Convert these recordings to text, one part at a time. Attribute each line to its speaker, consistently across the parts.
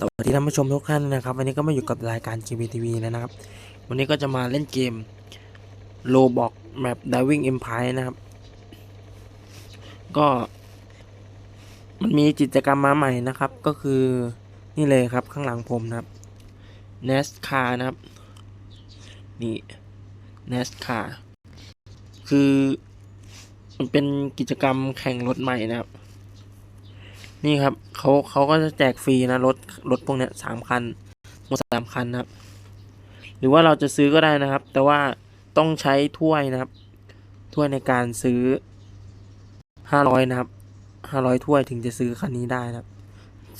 Speaker 1: สวัสดีท่านผู้ชมทุกท่านนะครับวันนี้ก็มาอยู่กับรายการ GBTV แล้วนะครับ วันนี้ก็จะมาเล่นเกม Roblox Map Diving Empire นะครับ ก็มันมีกิจกรรมมาใหม่นะครับ ก็คือนี่เลยครับข้างหลังผมนะครับ NASCAR นะครับ นี่ NASCAR คือ มันเป็นกิจกรรมแข่งรถใหม่นะครับ นี่ครับเขาเขาก็จะแจกฟรีนะรถรถพวกเนี้ยสามคันหมดสามคันนะครับ หรือว่าเราจะซื้อก็ได้นะครับ แต่ว่าต้องใช้ถ้วยนะครับ ถ้วยในการซื้อห้าร้อยนะครับห้าร้อยถ้วยถึงจะซื้อคันนี้ได้นะครับ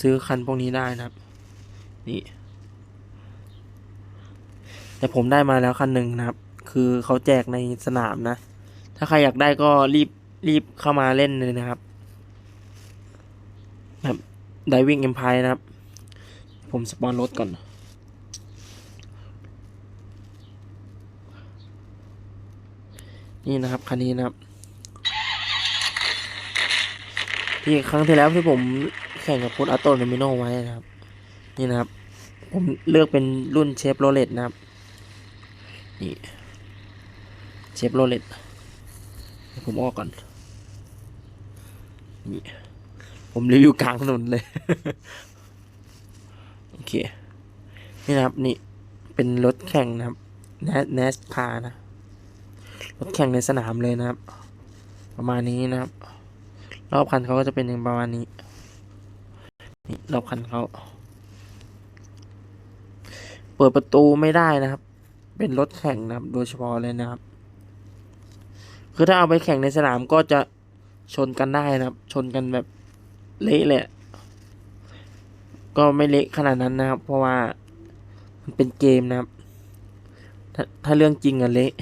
Speaker 1: ซื้อคันพวกนี้ได้นะครับ นี่ แต่ผมได้มาแล้วคันหนึ่งนะครับ คือเขาแจกในสนามนะ ถ้าใครอยากได้ก็รีบรีบเข้ามาเล่นเลยนะครับ แบบ Diving Empire นะครับ ผมสปอนรถก่อน นี่นะครับ คันนี้นะครับ ที่ครั้งที่แล้วที่ผมแข่งกับพุทอัตโตนมิโนไว้นะครับ นี่นะครับ ผมเลือกเป็นรุ่นเชฟโรเลตนะครับ นี่เชฟโรเลตผมออกก่อน นี่ ผมรีวิวกลางถนนเลย โอเค นี่นะครับ นี่เป็นรถแข่งนะครับ n a s c a r นะ รถแข่งในสนามเลยนะครับ ประมาณนี้นะครับ รอบคันเขาก็จะเป็นอย่างประมาณนี้ นี่รอบคันเขา เปิดประตูไม่ได้นะครับ เป็นรถแข่งนะครับ โดยเฉพาะเลยนะครับ คือถ้าเอาไปแข่งในสนามก็จะชนกันได้นะครับ ชนกันแบบ เละเลยอะก็ไม่เละขนาดนั้นนะครับ เพราะว่ามันเป็นเกมนะครับ ถ้าถ้าเรื่องจริงอะเละ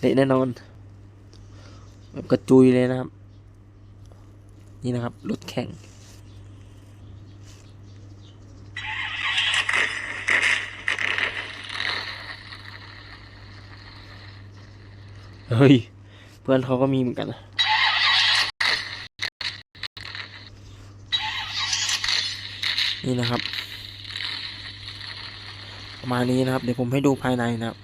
Speaker 1: เละแน่นอนแบบกระจุยเลยนะครับ นี่นะครับรถแข่ง เฮ้ย เพื่อนเขาก็มีเหมือนกันนะ นี่นะครับ ประมาณนี้นะครับ เดี๋ยวผมให้ดูภายในนะครับ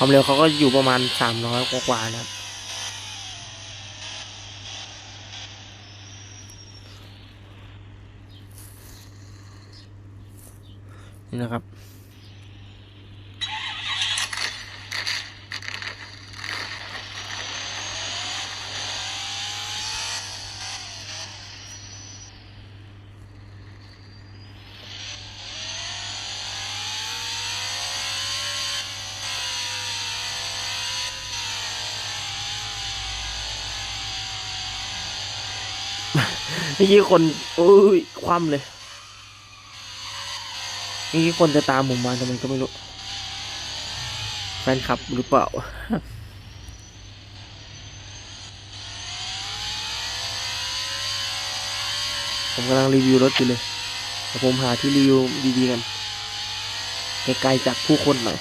Speaker 1: ความเร็วเขาก็อยู่ประมาณสามร้อยกว่าๆนะครับ นี่นะครับเมื่อกี้คน โอ้ย คว่ำเลย นี่คนจะตามผมมาแต่มันก็ไม่รู้ แฟนคลับหรือเปล่า ผมกำลังรีวิวรถอยู่เลยแต่ผมหาที่รีวิวดีๆกัน ไกลๆจากผู้คนหน่อย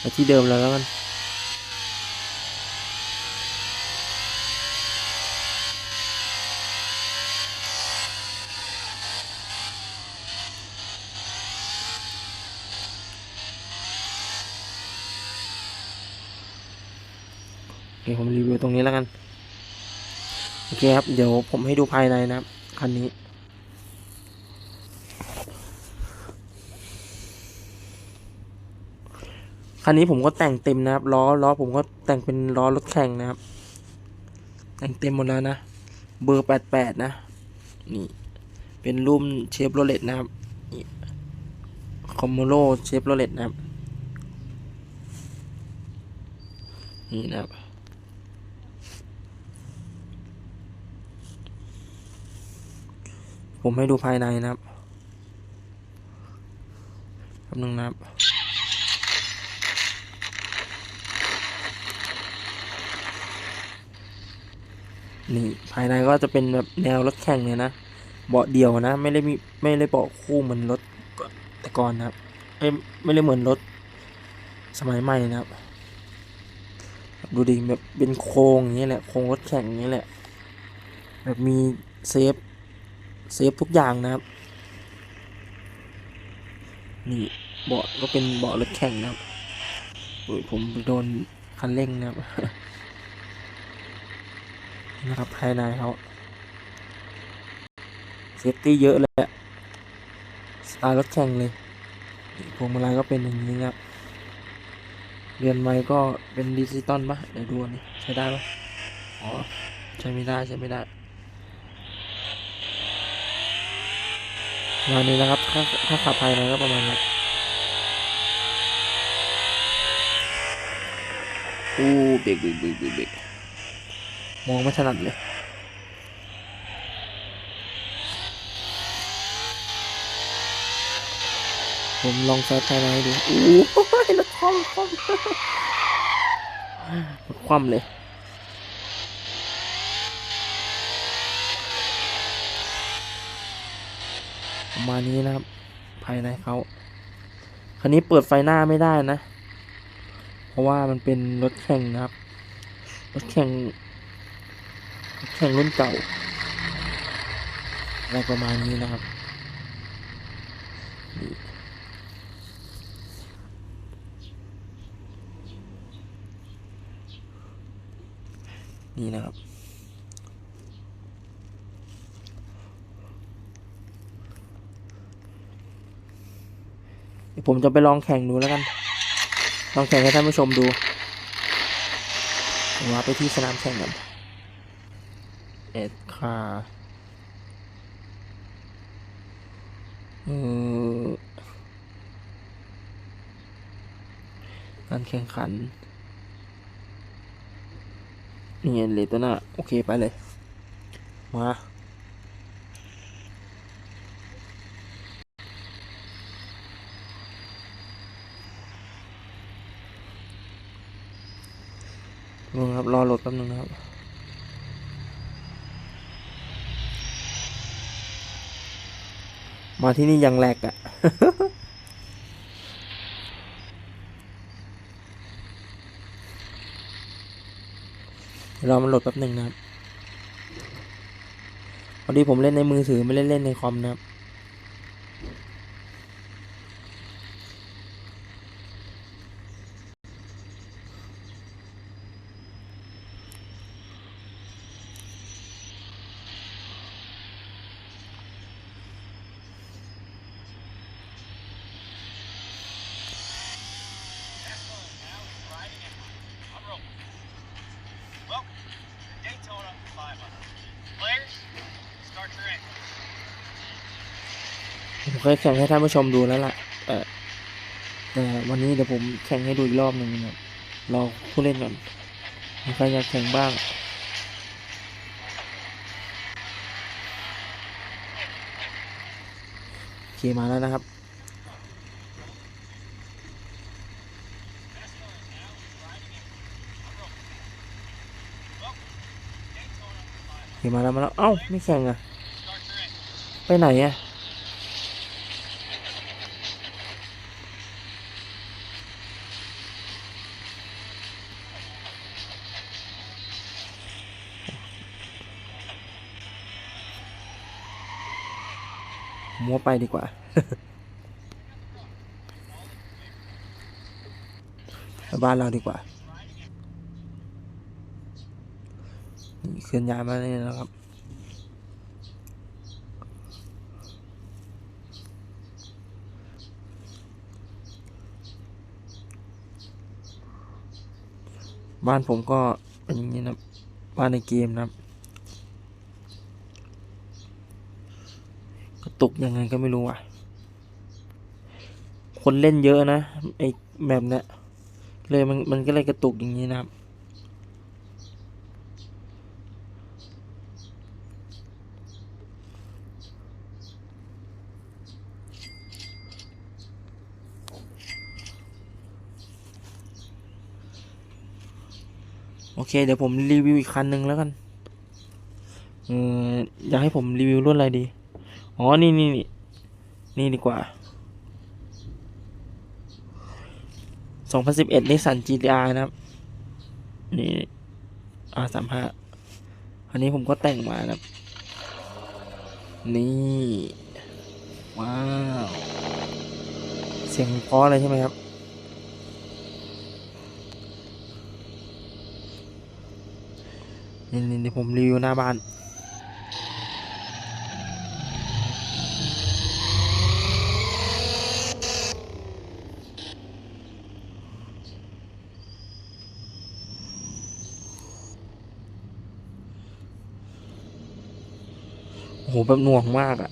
Speaker 1: ไปที่เดิมแล้วแล้วกัน โอเคผมรีวิว ตรงนี้แล้วกัน โอเคครับ เดี๋ยวผมให้ดูภายในนะครับ คันนี้ คันนี้ผมก็แต่งเต็มนะครับ ล้อล้อผมก็แต่งเป็นล้อรถแข่งนะครับ แต่งเต็มหมดแล้วนะ เบอร์แปดแปดนะ นี่ เป็นรุ่นเชฟโรเลตนะครับนี่คอมโมโลเชฟโรเลตนะครับ นี่นะครับ ผมให้ดูภายในนะครับแป๊บนึงนะครับนี่ภายในก็จะเป็นแบบแนวรถแข่งเลยนะ เบาะเดียวนะ ไม่ได้มีไม่ได้เบาะคู่เหมือนรถแต่ก่อนนะครับเอ้ไม่ได้เหมือนรถสมัยใหม่นะครับ ดูดิแบบเป็นโครงอย่างนี้แหละโครงรถแข่งอย่างนี้แหละ แบบมีเซฟ เซฟทุกอย่างนะครับ นี่เบาะก็เป็นเบาะรถแข่งนะครับโอ้ยผมโดนคันเร่งนะครับ นะครับภายในเขาเซฟตี้เยอะเลยอะสไตล์รถแข่งเลยพวงมาลัยก็เป็นอย่างนี้ครับเรือนไม้ก็เป็นดิจิตอลปะเดี๋ยวดูนนี้ใช้ได้ปะอ๋อ ใช้ไม่ได้ใช้ไม่ได้ ประมาณนี้นะครับถ้าถ้าขับภายในก็ประมาณนี้อู้เบรกเบรกเบรกเบรกเบรกมองไม่ถนัดเลยผมลองใช้ภายในดูโอ้ยรถคว่ำคว่ำรถคว่ำเลย ประมาณนี้นะครับ ภายในเขาคันนี้เปิดไฟหน้าไม่ได้นะ เพราะว่ามันเป็นรถแข่งนะครับ รถแข่งรถแข่งรุ่นเก่าอะไรประมาณนี้นะครับนี่นี่นะครับ เดี๋ยว ผมจะไปลองแข่งดูแล้วกัน ลองแข่งให้ท่านผู้ชมดูผมว่าไปที่สนามแข่งกันเอ็ดคาร์เออการแข่งขันนี่ไงเลตน่าโอเคไปเลย มา นึงครับ รอโหลดแป๊บนึงนะครับ มาที่นี่ยังแหลกอะ่ะเรอมันโหลดแป๊บหนึ่งนะครับพอดีผมเล่นในมือถือไม่เล่นเล่นในคอมนะครับ เคยแข่งให้ท่านผู้ชมดูแล้วล่ะแต่แต่วันนี้เดี๋ยวผมแข่งให้ดูอีกรอบหนึ่งนะรอผู้เล่นก่อนมีใครอยากแข่งบ้างโอเคมาแล้วนะครับโอเคมาแล้วมาแล้ว เอ้า ไม่แข่งอะ ไปไหนอะ มัวไปดีกว่า บ้านเราดีกว่าเคลื่อนย้ายมาเลยนะครับ บ้านผมก็เป็นอย่างนี้นะครับบ้านในเกมนะครับ ตกยังไงก็ไม่รู้อะ คนเล่นเยอะนะไอแบบเนี้ยเลยมันมันก็เลยกระตุกอย่างนี้นะครับ โอเค เดี๋ยวผมรีวิวอีกคันหนึ่งแล้วกันเอออยากให้ผมรีวิวรุ่นอะไรดี อ๋อ นี่นี่นี่นี่ดีกว่า 2011นิสสัน GTR นะครับ นี่ R35 อันนี้ผมก็แต่งมานะครับ นี่ ว้าว เสียงเพราะเลยใช่ไหมครับนี่นี่นี่ผมรีวิวหน้าบ้าน โอ้โหแบบหน่วงมากอะ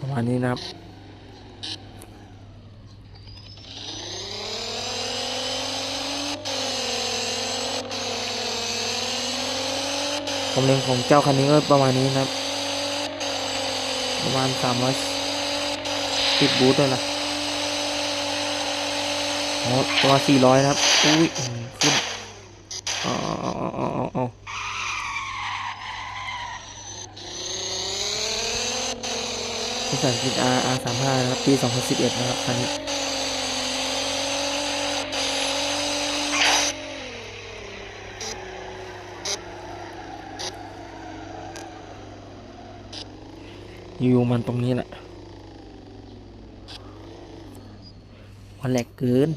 Speaker 1: ประมาณนี้นะครับความเร็วของเจ้าคันนี้ก็ประมาณนี้นะครับ ประมาณสามร้อย ติดบูทด้วยนะอ๋อประมาณสี่ร้อยนะครับ อุ้ยขึ้นอ๋ออ๋ออ๋ออ๋ออ๋อนิสสันจิต R R สามห้านะครับ ปีสองพันสิบเอ็ดนะครับคันนี้อยู่มันตรงนี้แหละ มันแหลกเกิน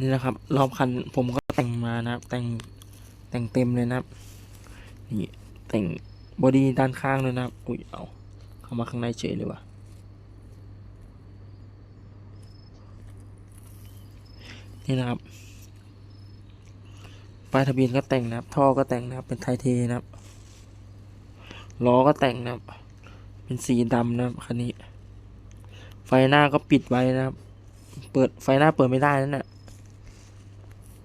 Speaker 1: นี่นะครับ รอบคันผมก็แต่งมานะครับ แต่งแต่งเต็มเลยนะครับนี่แต่งบอดี้ด้านข้างเลยนะครับอุ้ยเอาเข้ามาข้างในเฉยเลยว่ะ นี่นะครับป้ายทะเบียนก็แต่งนะครับ ท่อก็แต่งนะครับ เป็นไทเทนะครับล้อก็แต่งนะครับ เป็นสีดำนะครับคันนี้ ไฟหน้าก็ปิดไว้นะครับ เปิดไฟหน้าเปิดไม่ได้นั่นแหละ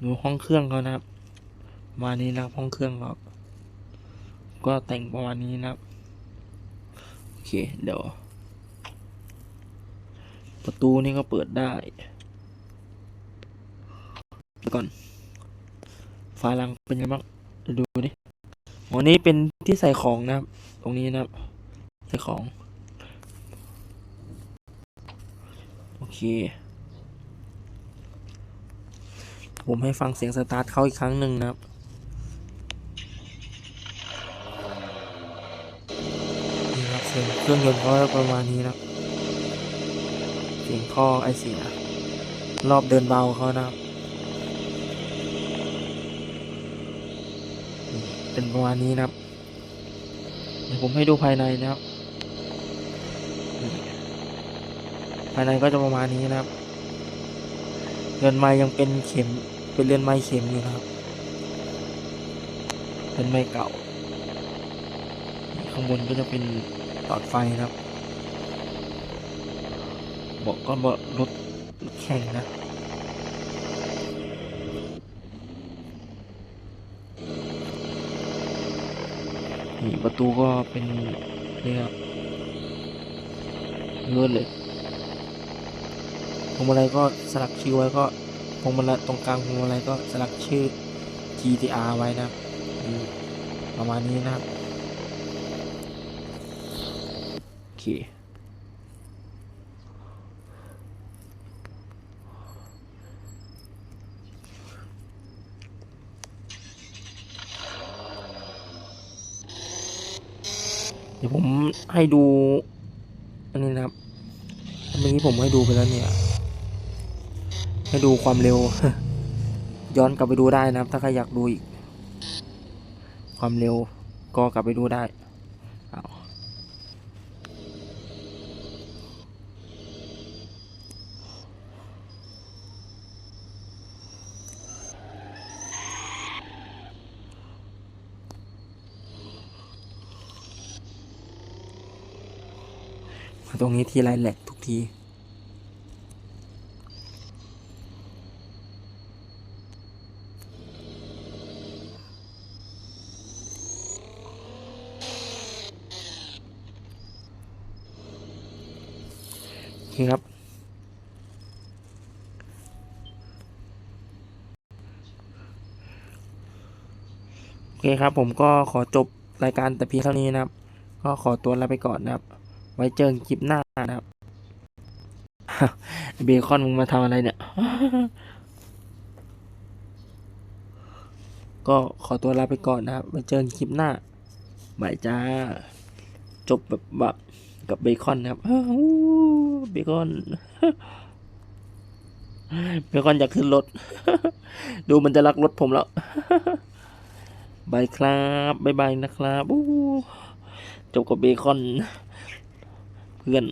Speaker 1: ดูห้องเครื่องเขานะครับ มานี้นะครับห้องเครื่องเขาก็แต่งประมาณนี้นะครับ โอเคเดี๋ยวประตูนี่ก็เปิดได้ ก่อน ฝาหลังเป็นยังไงบ้างดูดิอ๋อนี่เป็นที่ใส่ของนะครับ ตรงนี้นะครับ ใส่ของ โอเค ผมให้ฟังเสียงสตาร์ทเขาอีกครั้งหนึ่งนะครับนี่ครับเสียงเครื่องยนต์เขาประมาณนี้นะเสียงท่อไอเสียรอบเดินเบาเขานะครับนี่ เป็นประมาณนี้นะครับ เดี๋ยวผมให้ดูภายในนะครับ ภายในก็จะประมาณนี้นะครับเรือนไม้ยังเป็นเข็ม เป็นเรือนไม้เข็มอยู่นะครับ เป็นไม้เก่า ข้างบนก็จะเป็นหลอดไฟนะครับเบอกก็เบอกรถรถแข่งนะ นี่ประตูก็เป็นนี่ครับเลื่อนเลยพวงมาลัยก็สลักชื่อไว้ก็พวงมาลัยตรงกลางพวงมาลัยก็สลักชื่อ GTR ไว้นะประมาณนี้นะครับโอเค ดี๋ยวผมให้ดู อันนี้นะครับเมื่อกี้ผมให้ดูไปแล้วเนี่ย ให้ดูความเร็ว ย้อนกลับไปดูได้นะครับ ถ้าใครอยากดูอีก ความเร็วก็กลับไปดูได้ ตรงนี้ทีไรแหลกทุกทีโอเคครับ โอเคครับผมก็ขอจบรายการแต่เพียงเท่านี้นะครับ ก็ขอตัวลาไปก่อนนะครับ ไว้เจอกันคลิปหน้านะครับเบคอนมึงมาทำอะไรเนี่ย ก็ขอตัวลาไปก่อนนะครับ ไว้เจอกันคลิปหน้าบายจ้า จบแบบแบบกับเบคอนนะครับเบคอนเบคอนอยากขึ้นรถ ดูมันจะรักรถผมแล้วบายครับบายบายนะครับจบกับเบคอน เพื่อน